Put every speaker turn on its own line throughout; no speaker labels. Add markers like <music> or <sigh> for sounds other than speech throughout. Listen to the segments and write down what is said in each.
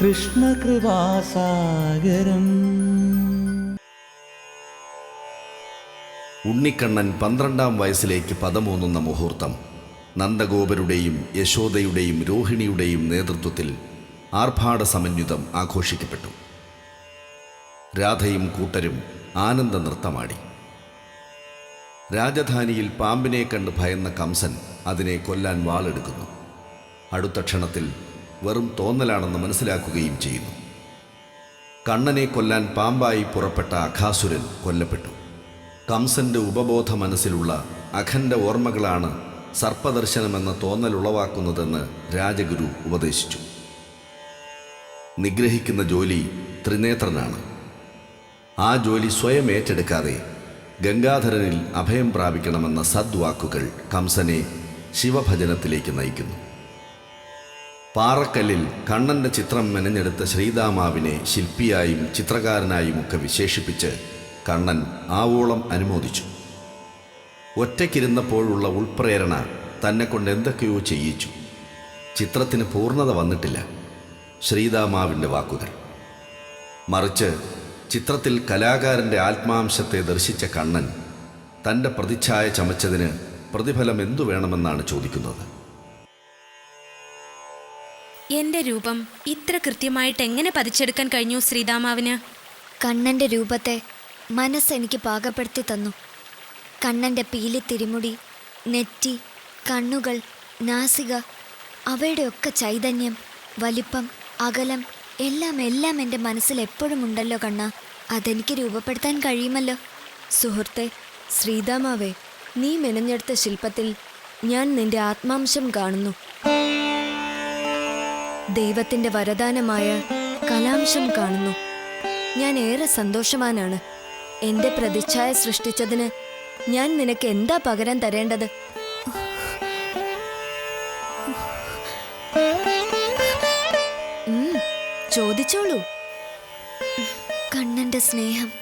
കൃഷ്ണകൃപാസാഗരം
ഉണ്ണിക്കണ്ണൻ പന്ത്രണ്ടാം വയസ്സിലേക്ക് പദമൂന്നുന്ന മുഹൂർത്തം. നന്ദഗോപരുടെയും യശോദയുടെയും രോഹിണിയുടെയും നേതൃത്വത്തിൽ ആർഭാട സമന്യുതം ആഘോഷിക്കപ്പെട്ടു. രാധയും കൂട്ടരും ആനന്ദ നൃത്തമാടി. രാജധാനിയിൽ പാമ്പിനെ കണ്ട് ഭയന്ന കംസൻ അതിനെ കൊല്ലാൻ വാളെടുക്കുന്നു. അടുത്ത ക്ഷണത്തിൽ വെറും തോന്നലാണെന്ന് മനസ്സിലാക്കുകയും ചെയ്യുന്നു. കണ്ണനെ കൊല്ലാൻ പാമ്പായി പുറപ്പെട്ട അഖാസുരൻ കൊല്ലപ്പെട്ടു. കംസന്റെ ഉപബോധ മനസ്സിലുള്ള അഖന്റെ ഓർമ്മകളാണ് സർപ്പദർശനമെന്ന തോന്നൽ ഉളവാക്കുന്നതെന്ന് രാജഗുരു ഉപദേശിച്ചു. നിഗ്രഹിക്കുന്ന ജോലി ത്രിനേത്രനാണ്. ആ ജോലി സ്വയം ഏറ്റെടുക്കാതെ ഗംഗാധരനിൽ അഭയം പ്രാപിക്കണമെന്ന സദ്വാക്കുകൾ കംസനെ ശിവഭജനത്തിലേക്ക് നയിക്കുന്നു. പാറക്കല്ലിൽ കണ്ണന്റെ ചിത്രം മെനഞ്ഞെടുത്ത ശ്രീദാമാവിനെ ശില്പിയായും ചിത്രകാരനായും ഒക്കെ വിശേഷിപ്പിച്ച് കണ്ണൻ ആവോളം അനുമോദിച്ചു. ഒറ്റയ്ക്കിരുന്നപ്പോഴുള്ള ഉൾപ്രേരണ തന്നെ കൊണ്ട് എന്തൊക്കെയോ ചെയ്യിച്ചു. ചിത്രത്തിന് പൂർണത വന്നിട്ടില്ല. ശ്രീദാമാവിന്റെ വാക്കുകൾ. മറിച്ച് ചിത്രത്തിൽ കലാകാരന്റെ ആത്മാംശത്തെ ദർശിച്ച കണ്ണൻ തന്റെ പ്രതിച്ഛായ ചമച്ചതിന് പ്രതിഫലം എന്തു വേണമെന്നാണ് ചോദിക്കുന്നത്?
എന്റെ രൂപം ഇത്ര കൃത്യമായിട്ട് എങ്ങനെ പതിച്ചെടുക്കാൻ കഴിഞ്ഞു ശ്രീതാമാവിന്
കണ്ണന്റെ രൂപത്തെ മനസ്സ് എനിക്ക് പാകപ്പെടുത്തി തന്നു. കണ്ണന്റെ പീലി തിരിമുടി നെറ്റി കണ്ണുകൾ നാസിക അവയുടെയൊക്കെ ചൈതന്യം വലിപ്പം അകലം എല്ലാം എല്ലാം എന്റെ മനസ്സിൽ എപ്പോഴും ഉണ്ടല്ലോ കണ്ണ. അതെനിക്ക് രൂപപ്പെടുത്താൻ കഴിയുമല്ലോ.
സുഹൃത്തെ ശ്രീതാമാവേ നീ മെനഞ്ഞെടുത്ത ശില്പത്തിൽ ഞാൻ നിന്റെ ആത്മാംശം കാണുന്നു. ദൈവത്തിന്റെ വരദാനമായ കലാംശം കാണുന്നു. ഞാൻ ഏറെ സന്തോഷവാനാണ്. എന്റെ പ്രതിച്ഛായ സൃഷ്ടിച്ചതിന് ഞാൻ നിനക്ക് എന്താ പകരം തരേണ്ടത്? ചോദിച്ചോളൂ.
കണ്ണന്റെ സ്നേഹം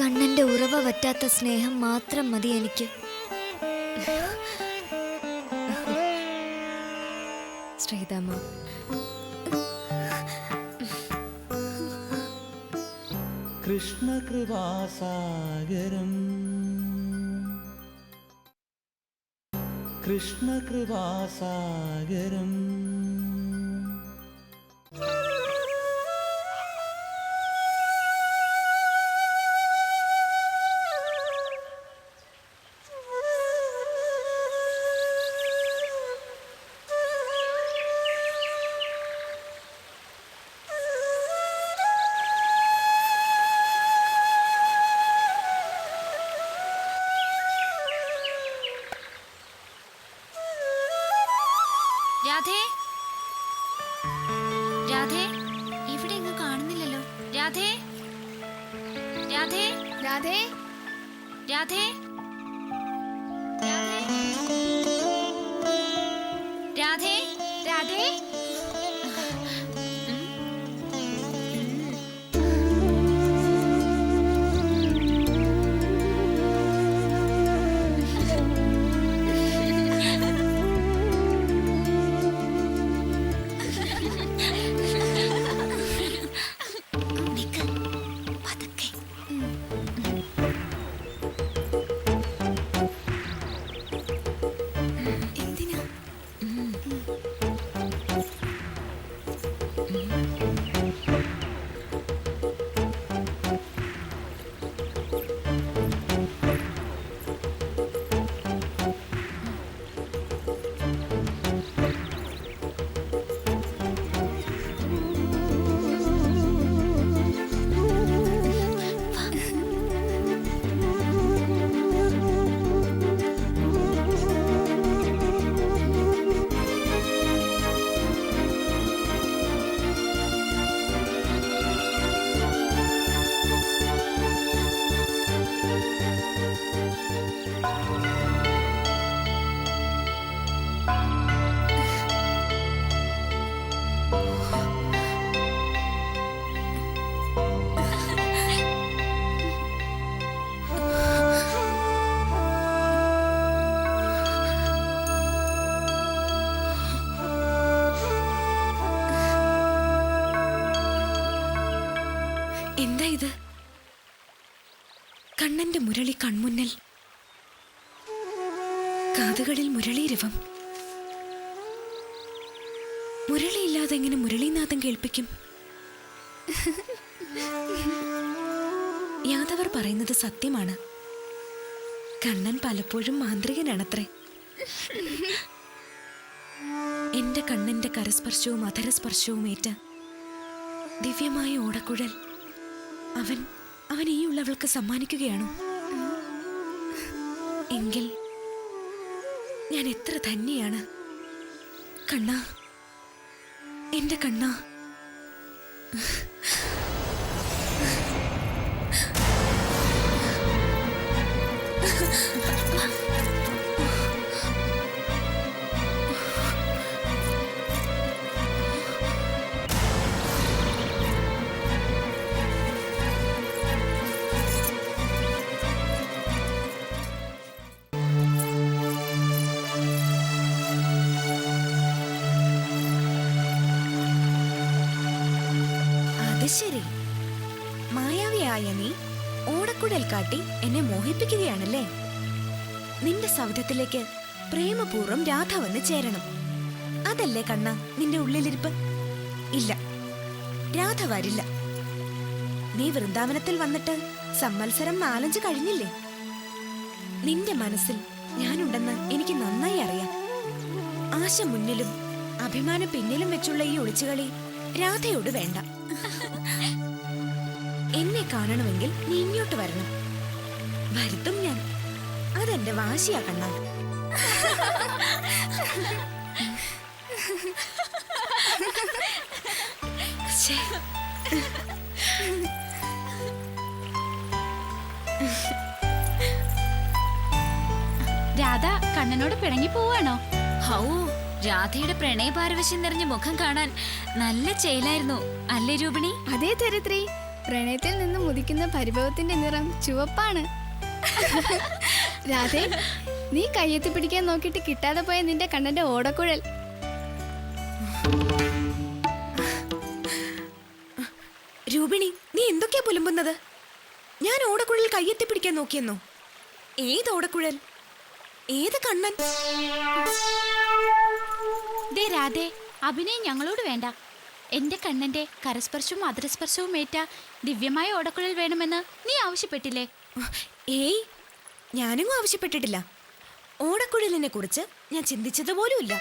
കണ്ണന്റെ ഉറവ വറ്റാത്ത സ്നേഹം മാത്രം മതി എനിക്ക്.
ശ്രീതാമ
കൃഷ്ണകൃപാസാഗരം കൃഷ്ണകൃപാസാഗരം
രാധേ? രാധേ ഇവിടെ എങ്ങും കാണുന്നില്ലല്ലോ. രാധേ രാധേ?
രാധേ?
രാധേ? രാധേ? കണ്ണന്റെ മുരളി കൺമുന്നൽ. കാതുകളിൽ മുരളീരവം മുരളിയില്ലാതെ എങ്ങനെ മുരളീനാഥം കേൾപ്പിക്കും? യാദവർ പറയുന്നത് സത്യമാണ്. കണ്ണൻ പലപ്പോഴും മാന്ത്രികനാണത്രേ. എന്റെ കണ്ണന്റെ കരസ്പർശവും അധരസ്പർശവും ഏറ്റ ദിവ്യമായ ഓടക്കുഴൽ അവൻ അവൻ ഈ ഉള്ളവൾക്ക് സമ്മാനിക്കുകയാണോ? എങ്കിൽ ഞാൻ എത്ര ധന്യയാണ്. കണ്ണ എന്റെ കണ്ണ. അത് കാട്ടി എന്നെ മോഹിപ്പിക്കുകയാണല്ലേ? നിന്റെ സൗധത്തിലേക്ക് പ്രേമപൂർവം രാധ വന്ന് ചേരണം. അതല്ലേ കണ്ണ നിന്റെ ഉള്ളിലിരിപ്പ്? ഇല്ല രാധ വരില്ല. നീ വൃന്ദാവനത്തിൽ വന്നിട്ട് സമ്മത്സരം നാലഞ്ച് കഴിഞ്ഞില്ലേ? നിന്റെ മനസ്സിൽ ഞാനുണ്ടെന്ന് എനിക്ക് നന്നായി അറിയാം. ആശ മുന്നിലും അഭിമാനം പിന്നിലും വെച്ചുള്ള ഈ ഒളിച്ചുകളി രാധയോട് വേണ്ട. എന്നെ കാണണമെങ്കിൽ നീ ഇങ്ങോട്ട് വരണം. വരുത്തും ഞാൻ. അതെന്റെ വാശിയാ കണ്ണ.
രാധ കണ്ണനോട് പിണങ്ങി പോവാണോ? ഹൗ രാധയുടെ പ്രണയപാരവശ്യം നിറഞ്ഞ മുഖം കാണാൻ നല്ല ചെയിലായിരുന്നു അല്ലേ രൂപിണി?
അതേ ചരിത്രി. പ്രണയത്തിൽ നിന്ന് മുതിക്കുന്ന പരിഭവത്തിന്റെ നിറം ചുവപ്പാണ്. രാധേ നീ കയ്യെത്തി പിടിക്കാൻ നോക്കിട്ട് കിട്ടാതെ പോയ നിന്റെ കണ്ണന്റെ ഓടക്കുഴൽ.
രൂപിണി നീ എന്തൊക്കെയാ പുലമ്പുന്നത്? ഞാൻ ഓടക്കുഴൽ കയ്യെത്തി പിടിക്കാൻ നോക്കിയെന്നോ? ഏത് ഓടക്കുഴൽ? ഏത് കണ്ണൻ?
ദേ രാധേ അഭിനയം ഞങ്ങളോട് വേണ്ട. എന്റെ കണ്ണന്റെ കരസ്പർശവും അധരസ്പർശവും ഏറ്റ ദിവ്യമായ ഓടക്കുഴൽ വേണമെന്ന് നീ ആവശ്യപ്പെട്ടില്ലേ?
ഏയ് ഞാനും ആവശ്യപ്പെട്ടിട്ടില്ല. ഓടക്കുഴലിനെ കുറിച്ച് ഞാൻ ചിന്തിച്ചത് പോലുമില്ല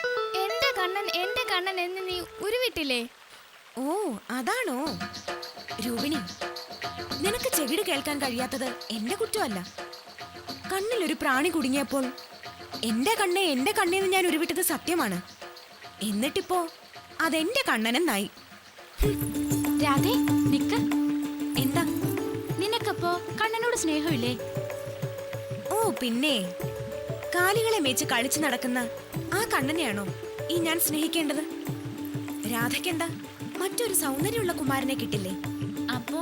എന്റെ കണ്ണൻ എന്റെ കണ്ണൻ എന്ന് നീ ഉരുവിട്ടില്ലേ?
ഓ അതാണോ? രൂപിണി നിനക്ക് ചെകിട് കേൾക്കാൻ കഴിയാത്തത് എന്റെ കുറ്റമല്ല. കണ്ണിലൊരു പ്രാണി കുടുങ്ങിയപ്പോൾ എന്റെ കണ്ണെ എന്റെ കണ്ണെന്ന് ഞാൻ ഉരുവിട്ടത് സത്യമാണ്. എന്നിട്ടിപ്പോ അതെന്റെ കണ്ണനെന്നായി.
രാധേ നിക്ക്.
എന്താ?
നിനക്കപ്പോ കണ്ണനോട് സ്നേഹമില്ലേ?
ഓ പിന്നെ. കാലികളെ മേച്ച് കളിച്ചു നടക്കുന്ന ആ കണ്ണനെയാണോ ഈ ഞാൻ സ്നേഹിക്കേണ്ടത്? രാധയ്ക്കെന്താ? മറ്റൊരു സൗന്ദര്യമുള്ള കുമാരനെ കിട്ടില്ലേ?
അപ്പോ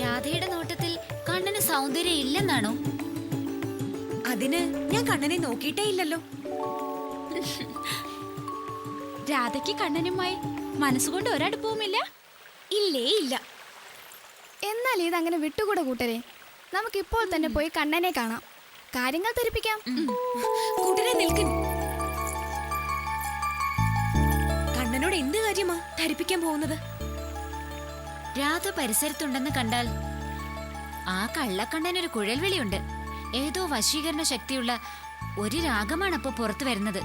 രാധയുടെ നോട്ടത്തിൽ കണ്ണന് സൗന്ദര്യം ഇല്ലെന്നാണോ?
അതിന് ഞാൻ കണ്ണനെ നോക്കിയിട്ടേ ഇല്ലല്ലോ.
രാധയ്ക്ക് കണ്ണനുമായി മനസ്സുകൊണ്ട് ഒരടുപ്പവുമില്ല?
ഇല്ലേ ഇല്ല.
എന്നാൽ ഇതങ്ങനെ വിട്ടുകൂടെ കൂട്ടരെ? നമുക്കിപ്പോൾ തന്നെ പോയി കണ്ണനെ കാണാം. കാര്യങ്ങൾ ധരിപ്പിക്കാം.
കൂട്ടരെ നിൽക്കും. കണ്ണനോട് എന്ത് കാര്യമാ ധരിപ്പിക്കാൻ പോകുന്നത്?
രാധ പരിസരത്തുണ്ടെന്ന് കണ്ടാൽ ആ കള്ളക്കണ്ണനൊരു കുഴൽവിളിയുണ്ട്. ഏതോ വശീകരണ ശക്തിയുള്ള ഒരു രാഗമാണ് അപ്പൊ പുറത്തു വരുന്നത്.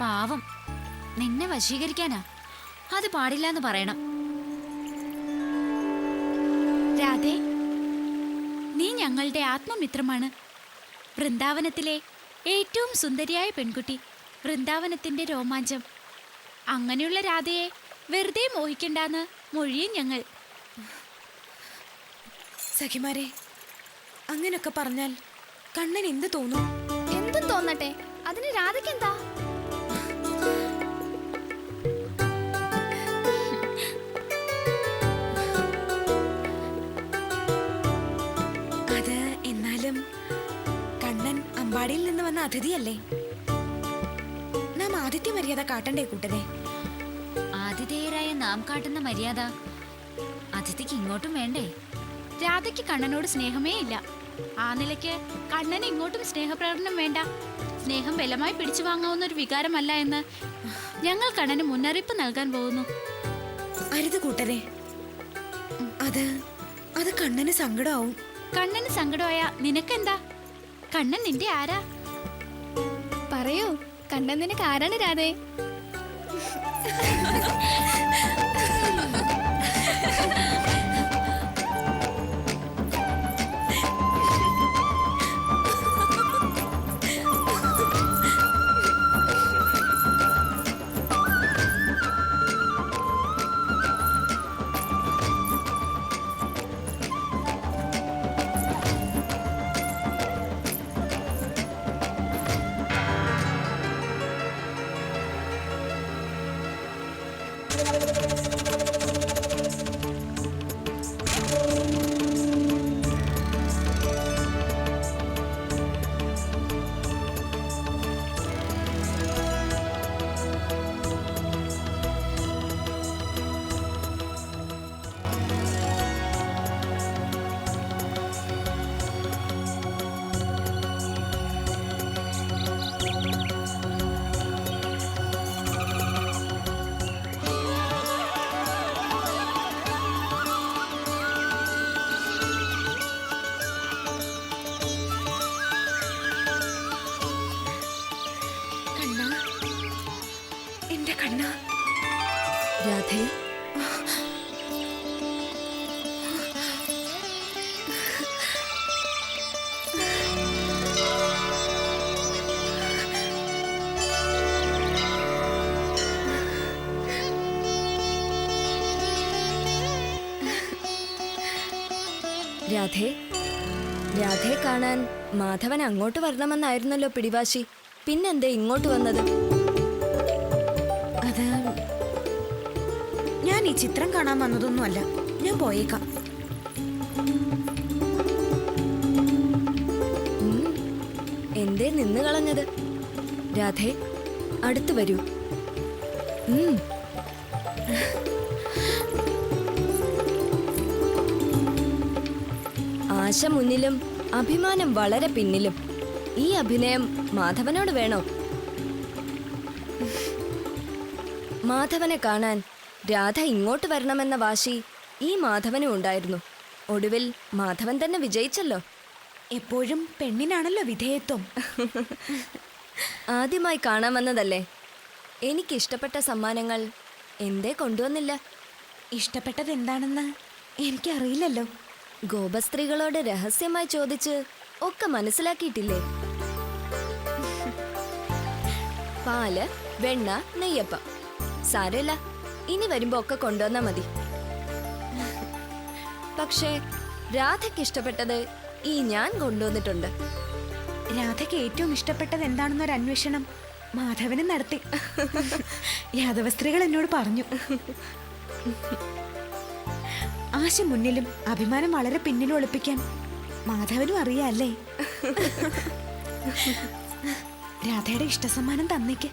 പാവം. നിന്നെ വശീകരിക്കാനാ? അത് പാടില്ല എന്ന് പറയണം. രാധേ നീ ഞങ്ങളുടെ ആത്മമിത്രമാണ്. വൃന്ദാവനത്തിലെ ഏറ്റവും സുന്ദരിയായ പെൺകുട്ടി വൃന്ദാവനത്തിന്റെ രോമാഞ്ചം. അങ്ങനെയുള്ള രാധയെ വെറുതെ മോഹിക്കണ്ടെന്ന് മൊഴിയും ഞങ്ങൾ.
സഖിമാരെ അങ്ങനൊക്കെ പറഞ്ഞാൽ കണ്ണൻ എന്ത് തോന്നും?
എന്തും തോന്നട്ടെ. അതിന് രാധയ്ക്ക്
വന്ന അതിഥിയല്ലേ നാം ആദിത്യ മര്യാദ കാട്ടണ്ടേ കൂട്ടരെ?
ആതിഥേയരായ നാം കാട്ടുന്ന മര്യാദ? അതിഥിക്ക് ഇങ്ങോട്ടും വേണ്ടേ? രാധയ്ക്ക് കണ്ണനോട് സ്നേഹമേ ഇല്ല. ആ നിലയ്ക്ക് കണ്ണന് ഇങ്ങോട്ടും സ്നേഹപ്രകടനം വേണ്ട. സ്നേഹം ബലമായി പിടിച്ചു വാങ്ങാവുന്ന ഒരു വികാരമല്ല എന്ന് ഞങ്ങൾ കണ്ണന് മുന്നറിയിപ്പ് നൽകാൻ പോകുന്നു.
അരുത് കൂട്ടരെ. അത് അത് കണ്ണന് സങ്കടമാവും.
കണ്ണന് സങ്കടമായ നിനക്കെന്താ? കണ്ണൻ നിന്റെ ആരാ?
കണ്ണൻ നിനക്ക് ആരാണ്
എന്റെ കണ്ണ.
രാധേ. രാധേ. രാധയെ കാണാൻ മാധവൻ അങ്ങോട്ട് വരണമെന്നായിരുന്നല്ലോ പിടിവാശി. പിന്നെന്തേ ഇങ്ങോട്ട് വന്നത്?
അത് ഞാൻ ഈ ചിത്രം കാണാൻ വന്നതൊന്നുമല്ല. ഞാൻ പോയേക്കാം.
എന്തേ നിന്ന് കളഞ്ഞത്? രാധേ അടുത്തു വരൂ. ആശ മുന്നിലും അഭിമാനം വളരെ പിന്നിലും. ഈ അഭിനയം മാധവനോട് വേണോ? മാധവനെ കാണാൻ രാധ ഇങ്ങോട്ട് വരണമെന്ന വാശി ഈ മാധവനും ഉണ്ടായിരുന്നു. ഒടുവിൽ മാധവൻ തന്നെ വിജയിച്ചല്ലോ.
എപ്പോഴും പെണ്ണിനാണല്ലോ വിധേയത്വം.
ആദ്യമായി കാണാൻ വന്നതല്ലേ? എനിക്കിഷ്ടപ്പെട്ട സമ്മാനങ്ങൾ എന്തേ കൊണ്ടുവന്നില്ല?
ഇഷ്ടപ്പെട്ടത് എന്താണെന്ന് എനിക്കറിയില്ലല്ലോ.
ഗോപസ്ത്രീകളോട് രഹസ്യമായി ചോദിച്ച് ഒക്കെ മനസ്സിലാക്കിയിട്ടില്ലേ? <laughs> പാൽ വെണ്ണ നെയ്യപ്പം. സാരമില്ല. ഇനി വരുമ്പോ ഒക്കെ കൊണ്ടുവന്നാ മതി. പക്ഷേ രാധയ്ക്ക് ഇഷ്ടപ്പെട്ടത് ഈ ഞാൻ കൊണ്ടുവന്നിട്ടുണ്ട്.
രാധയ്ക്ക് ഏറ്റവും ഇഷ്ടപ്പെട്ടത് എന്താണെന്നൊരു അന്വേഷണം മാധവനും നടത്തി. യാദവ സ്ത്രീകൾ എന്നോട് പറഞ്ഞു. ആശ മുന്നിലും അഭിമാനം വളരെ പിന്നിലും ഒളിപ്പിക്കാൻ മാധവനും അറിയാല്ലേ? <laughs> രാധയുടെ ഇഷ്ടസമ്മാനം തന്നേക്ക്.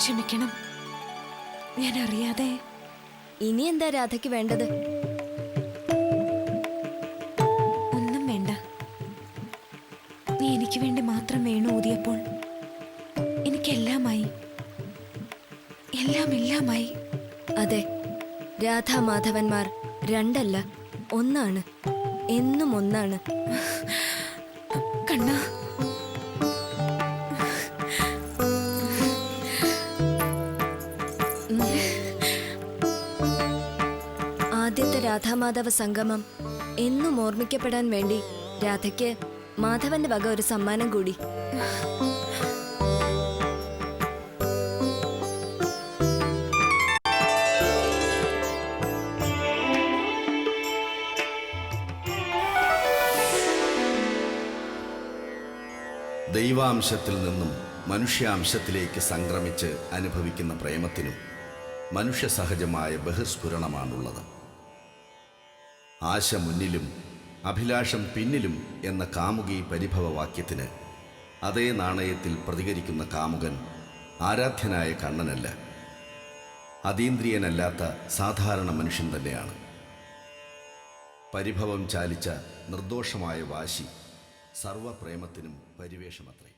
ക്ഷമിക്കണം. ഞാൻ അറിയാതെ
ഇനി എന്താ രാധയ്ക്ക് വേണ്ടത്?
ഒന്നും വേണ്ട. നീ എനിക്ക് വേണ്ടി മാത്രം വേണു ഊതിയപ്പോൾ എനിക്കെല്ലാമായി എല്ലാം എല്ലാമായി
അതെ രാധാ രാധാമാധവന്മാർ രണ്ടല്ല ഒന്നാണ് എന്നും ഒന്നാണ്. ആദ്യത്തെ രാധാമാധവ സംഗമം എന്നും ഓർമ്മിക്കപ്പെടാൻ വേണ്ടി രാധയ്ക്ക് മാധവന്റെ വക ഒരു സമ്മാനം കൂടി.
ദൈവാംശത്തിൽ നിന്നും മനുഷ്യാംശത്തിലേക്ക് സംക്രമിച്ച് അനുഭവിക്കുന്ന പ്രേമത്തിനും മനുഷ്യ സഹജമായ ബഹിസ്ഫുരണമാണുള്ളത്. ആശ മുന്നിലും അഭിലാഷം പിന്നിലും എന്ന കാമുകി പരിഭവവാക്യത്തിന് അതേ നാണയത്തിൽ പ്രതികരിക്കുന്ന കാമുകൻ ആരാധ്യനായ കണ്ണനല്ല. അതീന്ദ്രിയനല്ലാത്ത സാധാരണ മനുഷ്യൻ തന്നെയാണ്. പരിഭവം ചാലിച്ച നിർദോഷമായ വാശി സർവപ്രേമത്തിനും പരിവേഷമത്രേ.